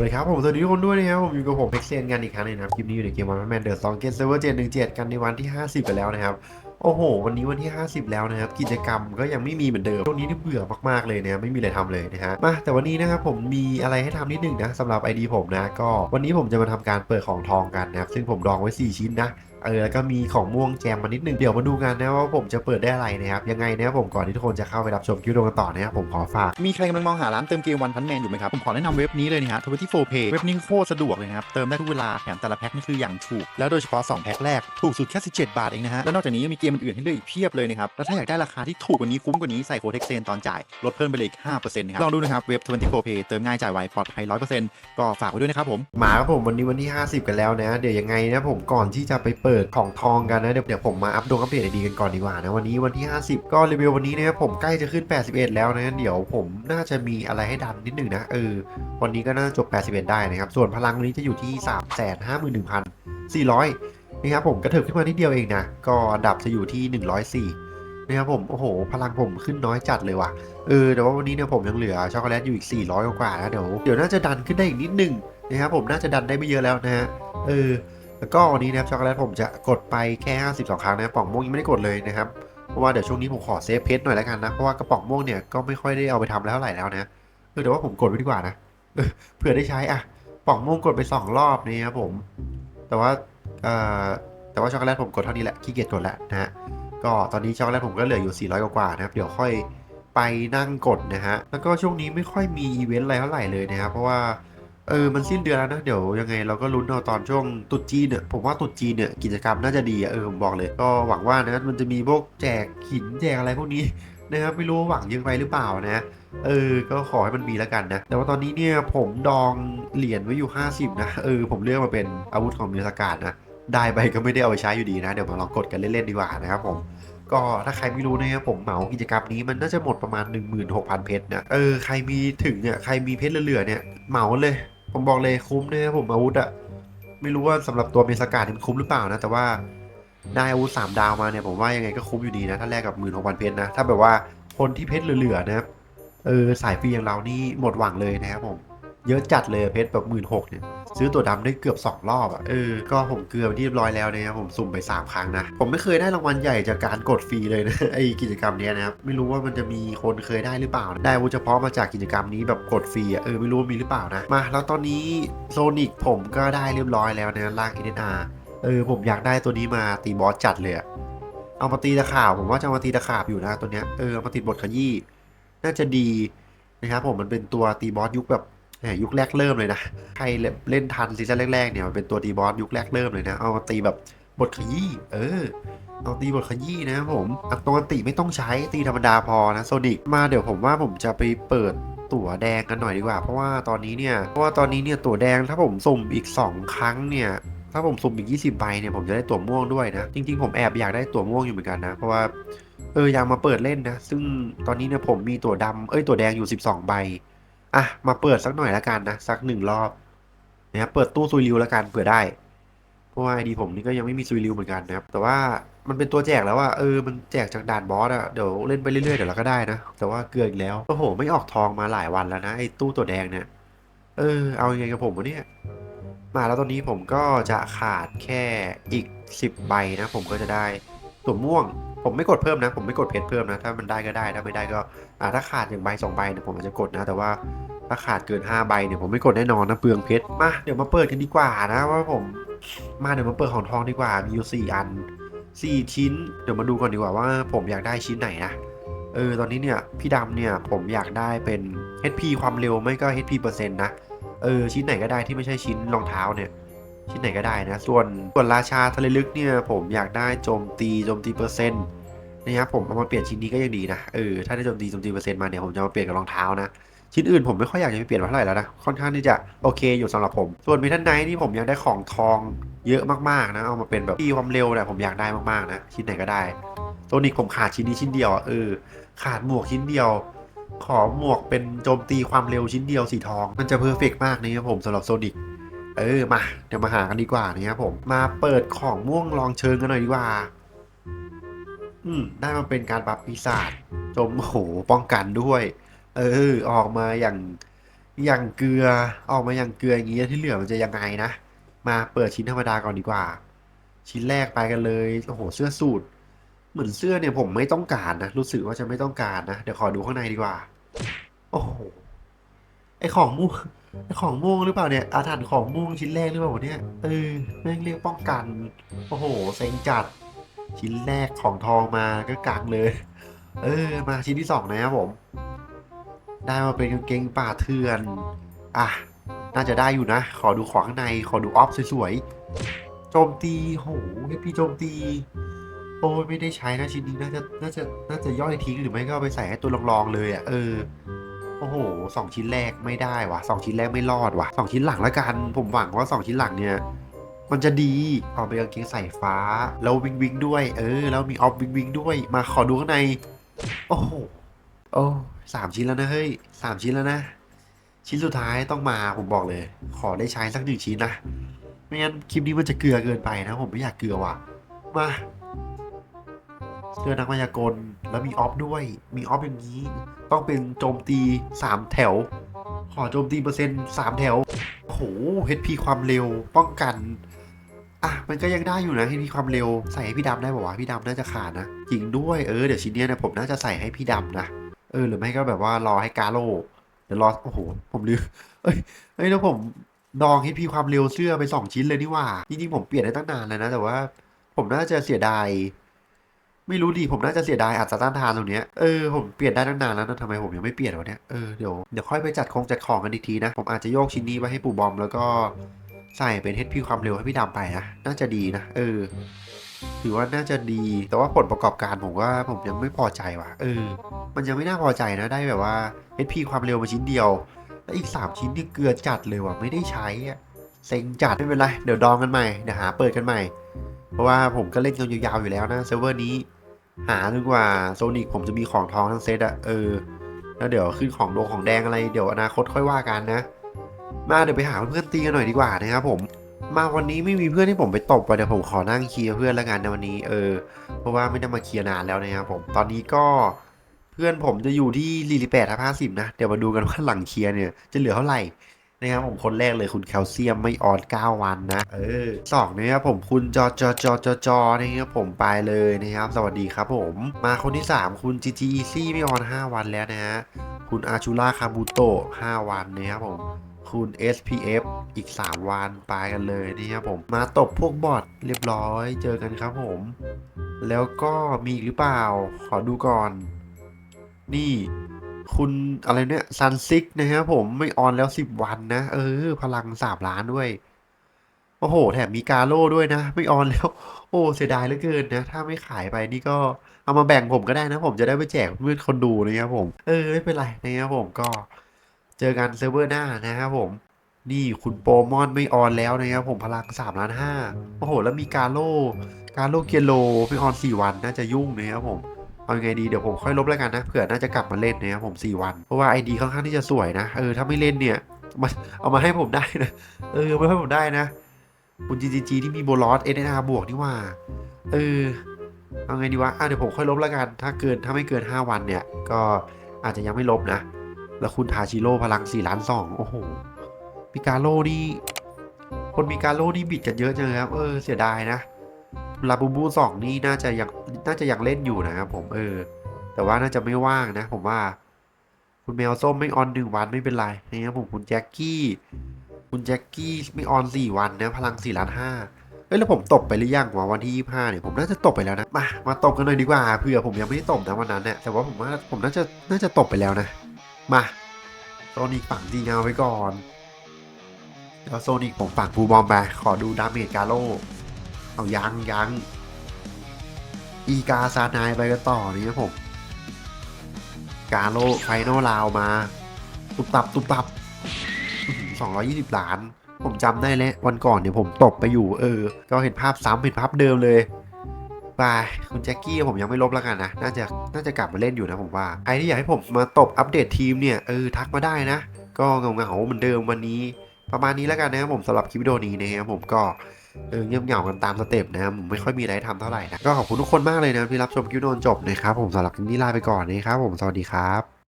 เลยครับผมสวัสดีทุกคนด้วยนะครับผมอยู่กับผมเพ็กเซนกันอีกครั้งนึงนะครับคลิปนี้อยู่ในเกมวันแมนเดอร์สองเกมเซิร์ฟเวอร์เจ็ดหนึ่งเจ็ดกันในวันที่ 50 ไปแล้วนะครับโอ้โห วันนี้วันที่ 50 แล้วนะครับ กิจกรรมก็ยังไม่มีเหมือนเดิมช่วงนี้นี่เบื่อมากๆเลยนะไม่มีอะไรทำเลยนะฮะมาแต่วันนี้นะครับผมมีอะไรให้ทำนิดหนึ่งนะสำหรับ ID ผมนะก็วันนี้ผมจะมาทำการเปิดของทองกันนะครับซึ่งผมดองไว้ 4 ชิ้นนะเออแล้วก็มีของม่วงแจมมานิดหนึง เดี๋ยวมาดูกันนะว่าผมจะเปิดได้อะไรนะครับ ยังไงนะครับผมก่อนที่ทุกคนจะเข้าไปรับชมคลิปวิดีโอกันต่อนะครับผมขอฝาก มีใครกำลังมองหาร้านเติมเกมวันพันแมนอยู่ไหมครับ ผมขอแนะนำเว็บนี้เลยนะฮะ24 Pay เว็บนี้โคตรสะดวกเลยนะครับ เติมได้ทุกเวลาแถมแต่ละแพ็คนี่คืออย่างถูก แล้วโดยเฉพาะ 2 แพ็คแรกถูกสุดแค่17 บาทเองนะฮะแล้วนอกจากนี้ยังมีเกมอื่นๆให้เลือกอีกเพียบเลยนะครับแล้วถ้าอยากได้ราคาที่ถูกกว่านี้คุ้มกว่านี้ใส่โค้ดเท็กเซนตอนจ่ายลดเพิ่มไปเลยอีก5%นะครับลองดูนะครับเว็บ24 Pay เติมง่ายจ่ายไวปลอดภัย100%ก็ฝากไว้ด้วยนะครับผมมาครับผมวันนี้วันที่ 50 กันแล้วนะ เดี๋ยวยังไงนะผมก่อนที่จะไปเปิดของทองกันนะเดี๋ยวเดี๋ยวผมมาอัปโดตอัปเดตไอดีกันก่อนดีกว่านะวันนี้วันที่ 50 ก็รีวิววันนี้นะครับผมใกล้จะขึ้น 81 แล้วนะเดี๋ยวผมน่าจะมีอะไรให้ดันนิดหนึ่งนะเออวันนี้ก็น่าจะจบ 81 ได้นะครับส่วนพลังวันนี้จะอยู่ที่ 351,400นะครับผมกระเถิบขึ้นมานิดเดียวเองนะก็อันดับจะอยู่ที่ 104นะครับผมโอ้โห พลังผมขึ้นน้อยจัดเลยว่ะเออแต่ว่าวันนี้เนี่ยผมยังเหลือช็อกโกแลตอยู่อีก 400 กว่านะเดี๋ยวเดี๋ยวน่าจะดันขึ้นได้อีกนิดนึงนะครับผมน่าจะดันได้ไม่เยอะแล้วนะฮะเออ แล้วก็วันนี้นะครับช็อกโกแลตผมจะกดไปแค่52 ครั้งนะกระป๋องม่วงยังไม่ได้กดเลยนะครับเพราะว่าเดี๋ยวช่วงนี้ผมขอเซฟเพชรหน่อยแล้วกันนะเพราะว่ากระป๋องม่วงเนี่ยก็ไม่ค่อยได้เอาไปทำแล้วเท่าไหร่แล้วนะเออแต่ว่าผมกดไว้ดีกว่านะเผื่อได้ใช้อะป๋องม่วงกดไป 2 รอบนี่ครับผม แต่ว่าเอ่อแต่ว่าช็อกโกแลตผมกดเท่านี้แหละขี้เกียจกดแล้วนะฮะก็ตอนนี้ช็อกโกแลตผมก็เหลืออยู่ 400 กว่านะครับเดี๋ยวค่อยไปนั่งกดนะฮะแล้วก็ช่วงนี้ไม่ค่อยมีอีเวนต์อะไรเท่าไหร่เลยนะครับเพราะว่า เออ มันสิ้นเดือนแล้วนะ เดี๋ยวยังไงเราก็ลุ้นเอาตอนช่วงตรุษจีนเนี่ย ผมว่าตรุษจีนเนี่ย กิจกรรมน่าจะดีอะเออ ผมบอกเลย ก็หวังว่านะมันจะมีพวกแจกหินแจกอะไรพวกนี้นะครับไม่รู้ว่าหวังเยังไปหรือเปล่านะเออ ก็ขอให้มันมีแล้วกันนะ แต่ว่าตอนนี้เนี่ยผมดองเหรียญไว้อยู่ 50 นะ เออ ผมเลือกมาเป็นอาวุธของมิสการนะ ได้ไปก็ไม่ได้เอาไปใช้อยู่ดีนะ เดี๋ยวมาลองกดกันเล่นๆดีกว่านะครับผม ก็ถ้าใครไม่รู้นะครับผมเหมากิจกรรมนี้มันน่าจะหมดประมาณ 16,000 เพชรนะ เออ ใครมีถึงเนี่ย ใครมีเพชรเหลือๆเนี่ย เหมาเลย ผมบอกเลยคุ้มนะครับผมอาวุธอะไม่รู้ว่าสำหรับตัวเมสกาดมันคุ้มหรือเปล่านะ แต่ว่าได้อาวุธสามดาวมาเนี่ยผมว่ายังไงก็คุ้มอยู่ดีนะ ถ้าแลกกับหมื่นหกพันเพชรนะ ถ้าแบบว่าคนที่เพชรเหลือๆนะครับเออสายฟรีอย่างเรานี่หมดหวังเลยนะครับผม เยอะจัดเลยเพชรแบบหมื่นหกเนี่ย ซื้อตัวดำได้เกือบ 2 รอบอะเออก็ผมเกลือไปที่เรียบร้อยแล้วนะครับผมสุ่มไป 3 ครั้งนะ ผมไม่เคยได้รางวัลใหญ่จากการกดฟรีเลยนะไอกิจกรรมเนี้ยนะครับไม่รู้ว่ามันจะมีคนเคยได้หรือเปล่านะได้วุธเฉพาะมาจากกิจกรรมนี้แบบกดฟรีอะเออไม่รู้มีหรือเปล่านะมาแล้วตอนนี้โซนิกผมก็ได้เรียบร้อยแล้วนะล่าง NSR เออผมอยากได้ตัวนี้มาตีบอสจัดเลยอะเอามาตีตะขาบผมว่าจะมาตีตะขาบอยู่นะตัวเนี้ยเออมาติดบทขยี้น่าจะดีนะครับผมมันเป็นตัวตีบอสยุคแบบ ยุคแรกเริ่มเลยนะ ใครเล่นทันซีซั่นแรกๆเนี่ยมันเป็นตัวตีบอสยุคแรกเริ่มเลยนะ เอามาตีแบบบทขยี้ เออ เอาตีบทขยี้นะผมอัตโนมัติไม่ต้องใช้ตีธรรมดาพอนะโซนิกมาเดี๋ยวผมว่าผมจะไปเปิดตั๋วแดงกันหน่อยดีกว่า เพราะว่าตอนนี้เนี่ย เพราะว่าตอนนี้เนี่ยตั๋วแดงถ้าผมสุ่มอีก 2 ครั้งเนี่ยถ้าผมสุ่มอีก 20 ใบเนี่ยผมจะได้ตั๋วม่วงด้วยนะ จริงๆ ผมแอบอยากได้ตั๋วม่วงอยู่เหมือนกันนะ เพราะว่าเอออยากมาเปิดเล่นนะ ซึ่งตอนนี้เนี่ยผมมีตั๋วดำเอ้ยตั๋วแดงอยู่ 12 ใบ อะ มาเปิดสักหน่อยละกันนะ สักหนึ่งรอบนะครับเปิดตู้ซุยริวละกันเผื่อได้ เพราะว่าไอดีผมนี่ก็ยังไม่มีซุยริวเหมือนกันนะครับ แต่ว่ามันเป็นตัวแจกแล้วอะเออมันแจกจากด่านบอสอะเดี๋ยวเล่นไปเรื่อยๆเดี๋ยวเราก็ได้นะ แต่ว่าเกลืออีกแล้วโอ้โห ไม่ออกทองมาหลายวันแล้วนะไอตู้ตัวแดงเนี่ยเออเอายังไงกับผมวะเนี่ยมาแล้วตอนนี้ผมก็จะขาดแค่อีก 10 ใบนะ ผมก็จะได้ตัวม่วง ผมไม่กดเพิ่มนะ ผมไม่กดเพชรเพิ่มนะ ถ้ามันได้ก็ได้ ถ้าไม่ได้ก็อ่าถ้าขาดอย่างใบสองใบเนี่ยผมอาจจะกดนะ แต่ว่าถ้าขาดเกิน 5 ใบเนี่ยผมไม่กดแน่นอนนะเปลืองเพชร มาเดี๋ยวมาเปิดกันดีกว่านะว่าผม มาเดี๋ยวมาเปิดของทองดีกว่า มีอยู่4อัน 4 ชิ้น เดี๋ยวมาดูก่อนดีกว่าว่าผมอยากได้ชิ้นไหนนะ เออตอนนี้เนี่ยพี่ดำเนี่ยผมอยากได้เป็น HP ความเร็วไม่ก็ HP เปอร์เซ็นต์นะ เออชิ้นไหนก็ได้ที่ไม่ใช่ชิ้นรองเท้าเนี่ยชิ้นไหนก็ได้นะ ส่วนส่วนราชาทะเลลึกเนี่ยผมอยากได้โจมตีโจมตีเปอร์เซ็นต์ นะครับผมเอามาเปลี่ยนชิ้นนี้ก็ยังดีนะเออถ้าได้โจมตีโจมตีเปอร์เซ็นต์มาเนี่ยผมจะมาเปลี่ยนกับรองเท้านะชิ้นอื่นผมไม่ค่อยอยากจะไปเปลี่ยนมาเท่าไหร่แล้วนะค่อนข้างที่จะโอเคอยู่สำหรับผม ส่วนมิทันไนท์นี่ผมยากได้ของทองเยอะมากๆนะเอามาเป็นแบบที่ความเร็วเนี่ยผมอยากได้มากๆนะชิ้นไหนก็ได้โซนิกผมขาดชิ้นนี้ชิ้นเดียวอเออขาดหมวกชิ้นเดียว ขอหมวกเป็นโจมตีความเร็วชิ้นเดียวสีทอง มันจะเพอร์เฟกมากนะครับผมสำหรับโซนิกเออมาเดี๋ยวมาหากันดีกว่านะครับผมมาเปิดของม่วงลองเชิงกันหน่อยดีกว่า ได้มาเป็นการบัฟปีศาจจมโหป้องกันด้วย เออ ออกมาอย่างอย่างเกลือออกมาอย่างเกลืออย่างงี้ที่เหลือมันจะยังไงนะ มาเปิดชิ้นธรรมดาก่อนดีกว่า ชิ้นแรกไปกันเลยโอ้โหเสื้อสูทเหมือนเสื้อเนี่ยผมไม่ต้องการนะรู้สึกว่าจะไม่ต้องการนะเดี๋ยวขอดูข้างในดีกว่า โอ้โหไอของม่วงไอของม่วงหรือเปล่าเนี่ยอาถรรพ์ของม่วงชิ้นแรกหรือเปล่าเนี่ยเออแม่งเรียกป้องกัน โอ้โหเซ็งจัด ชิ้นแรกของทองมาก็กังเลย เออ มาชิ้นที่สองนะครับผม ได้มาเป็นกางเกงป่าเถื่อน อะ น่าจะได้อยู่นะ ขอดูของข้างใน ขอดูออฟสวยๆ โจมตี โหให้พี่โจมตี โอ้ยไม่ได้ใช้นะชิ้นนี้ น่าจะ น่าจะ น่าจะย่อยทิ้งหรือไม่ก็ไปใส่ให้ตัวรองๆเลยอะ เออ โอ้โหสองชิ้นแรกไม่ได้ว่ะสองชิ้นแรกไม่รอดว่ะสองชิ้นหลังละกัน ผมหวังว่าสองชิ้นหลังเนี่ย มันจะดีออกเป็นกางเกงใส่ฟ้า แล้ววิงวิงด้วย เออ แล้วมีออฟวิงวิงด้วย มาขอดูข้างใน โอ้โห โอ้สามชิ้นแล้วนะเฮ้ยสามชิ้นแล้วนะ ชิ้นสุดท้ายต้องมาผมบอกเลย ขอได้ใช้สักหนึ่งชิ้นนะ ไม่งั้นคลิปนี้มันจะเกลือเกินไปนะ ผมไม่อยากเกลือว่ะ มา เสื้อนักมายากล แล้วมีออฟด้วย มีออฟอย่างนี้ ต้องเป็นโจมตีสามแถว ขอโจมตีเปอร์เซ็นต์สามแถวโอ้โห HP ความเร็ว ป้องกัน อะมันก็ยังได้อยู่นะ HP ความเร็วใส่ให้พี่ดำได้บอกว่าพี่ดำน่าจะขาดนะจริงด้วยเออเดี๋ยวชิ้นเนี้ยนะผมน่าจะใส่ให้พี่ดำนะเออหรือไม่ก็แบบว่ารอให้กาโลเดี๋ยวรอโอ้โหผมลืมเอ้ยเอ้ยแล้วผมดอง HP ความเร็วเสื้อไปสองชิ้นเลยนี่หว่าจริงๆผมเปลี่ยนได้ตั้งนานแล้วนะ แต่ว่า ผมน่าจะเสียดายไม่รู้ดิผมน่าจะเสียดายอัตราต้านทานตรงเนี้ยเออผมเปลี่ยนได้ตั้งนานแล้วนะทำไมผมยังไม่เปลี่ยนวะเนี่ยเออเดี๋ยวเดี๋ยวค่อยไปจัดคงจัดของกันอีกทีนะผมอาจจะโยกชิ้นนี้ไปให้ปู่บอมแล้วก็ ใส่เป็น HP ความเร็วให้พี่ดำไปนะ น่าจะดีนะ เออ ถือว่าน่าจะดี แต่ว่าผลประกอบการผมว่าผมยังไม่พอใจว่ะ เออ มันยังไม่น่าพอใจนะ ได้แบบว่า HP ความเร็วมาชิ้นเดียว แล้วอีก 3 ชิ้นนี่เกลือจัดเลยว่ะ ไม่ได้ใช้อะเซ็งจัดไม่เป็นไร เดี๋ยวดองกันใหม่ เดี๋ยวหาเปิดกันใหม่ เพราะว่าผมก็เล่นกันยาวๆอยู่แล้วนะเซิร์ฟเวอร์นี้ หาดีกว่าโซนิกผมจะมีของทองทั้งเซตอะเออ แล้วเดี๋ยวขึ้นของดงของแดงอะไร เดี๋ยวอนาคตค่อยว่ากันนะ มาเดี๋ยวไปหาเพื่อนตีกันหน่อยดีกว่านะครับผม มาวันนี้ไม่มีเพื่อนที่ผมไปตบไปเดี๋ยวผมขอนั่งเคลียร์เพื่อนละกันในวันนี้เออเพราะว่าไม่ได้มาเคลียร์นานแล้วนะครับผมตอนนี้ก็เพื่อนผมจะอยู่ที่ลีลิแปดทับห้าสิบนะเดี๋ยวมาดูกันว่าหลังเคลียร์เนี่ยจะเหลือเท่าไหร่นะครับผมคนแรกเลยคุณแคลเซียมไม่ออน9วันนะ เออสองนะครับผมคุณจอจอจอจอจอนะครับผมไปเลยนะครับ สวัสดีครับผม มาคนที่ 3 คุณ GG Easy ไม่ออน 5 วันแล้วนะฮะคุณอาชูล่าคาบูโตะ5วันนะครับผม คุณ SPF อีก 3วันไปกันเลยนะครับผม มาตบพวกบอทเรียบร้อยเจอกันครับผม แล้วก็มีหรือเปล่า ขอดูก่อน นี่คุณอะไรเนี่ยซันซิกนะครับผมไม่ออนแล้ว 10 วันนะ เออ พลัง3ล้านด้วย โอ้โห แถมมีกาโร่ด้วยนะ ไม่ออนแล้ว โอ้เสียดายเหลือเกินนะ ถ้าไม่ขายไปนี่ก็เอามาแบ่งผมก็ได้นะ ผมจะได้ไปแจกเพื่อนคนดูนะครับผม เออไม่เป็นไรนะครับผมก็ เจอกันเซิร์ฟเวอร์หน้านะครับผม นี่คุณโปมอนไม่ออนแล้วนะครับผมพลัง3ล้านห้าโอ้โห แล้วมีกาโลกาโลเกียโลไม่ออน4วันน่าจะยุ่งนะครับผมเอาไงดีเดี๋ยวผมค่อยลบแล้วกันนะเผื่อน่าจะกลับมาเล่นนะครับผม 4 วัน เพราะว่าไอดีค่อนข้างที่จะสวยนะเออถ้าไม่เล่นเนี่ยมาเอามาให้ผมได้นะเออเอามาให้ผมได้นะคุณ GGG ที่มีโบลอส NNR บวกนี่ว่า เออเอาไงดีวะอะเดี๋ยวผมค่อยลบแล้วกัน ถ้าเกินถ้าไม่เกิน 5 วันเนี่ย ก็อาจจะยังไม่ลบนะ แล้วคุณทาชิโร่พลัง4ล้าน2โอ้โหมีกาโร่นี่คนมีกาโร่นี่บิดกันเยอะจังครับเออเสียดายนะลาบูบูสองนี่น่าจะยังน่าจะยังเล่นอยู่นะครับผมเออ แต่ว่าน่าจะไม่ว่างนะ ผมว่า คุณแมวส้มไม่ออนหนึ่งวันไม่เป็นไรนะครับผมคุณแจ็คกี้คุณแจ็คกี้ไม่ออนสี่วันนะพลังสี่ล้านห้าเอ้ยแล้วผมตบไปหรือยังวะวันที่ยี่ห้าเนี่ยผมน่าจะตบไปแล้วนะ มามาตบกันหน่อยดีกว่าเผื่อผมยังไม่ได้ตบนะวันนั้นเนี่ยแต่ว่าผมว่าผมน่าจะน่าจะตบไปแล้วนะ มาโซนิกฝั่งจีเงาไว้ก่อนแล้วโซนิกผมฝั่งภูบอมไปขอดูดาเมจกาโลเอายังยังอีกาซานายไปกันต่อนี่ครับผมกาโลไฟนอลลาวมา ตุบตับตุบตับสองร้อยี่สิบล้าน ผมจำได้แล้ววันก่อนเนี่ยผมตบไปอยู่เออ ก็เห็นภาพซ้ำเห็นภาพเดิมเลย บายคุณแจ็คกี้ผมยังไม่ลบแล้วกันนะ น่าจะน่าจะกลับมาเล่นอยู่นะผมว่าใครที่อยากให้ผมมาตบอัปเดตทีมเนี่ยเออทักมาได้นะ ก็เงาเงาเหมือนเดิมวันนี้ ประมาณนี้แล้วกันนะครับผมสำหรับคลิปวิดีโอนี้นะครับผมก็เออเงียบเหงากันตามสเต็ปนะครับผมไม่ค่อยมีอะไรทำเท่าไหร่นะก็ขอบคุณทุกคนมากเลยนะที่รับชมคลิปวิดีโอจนจบนะครับผมสำหรับคลิปนี้ลาไปก่อนนะครับผมสวัสดีครับ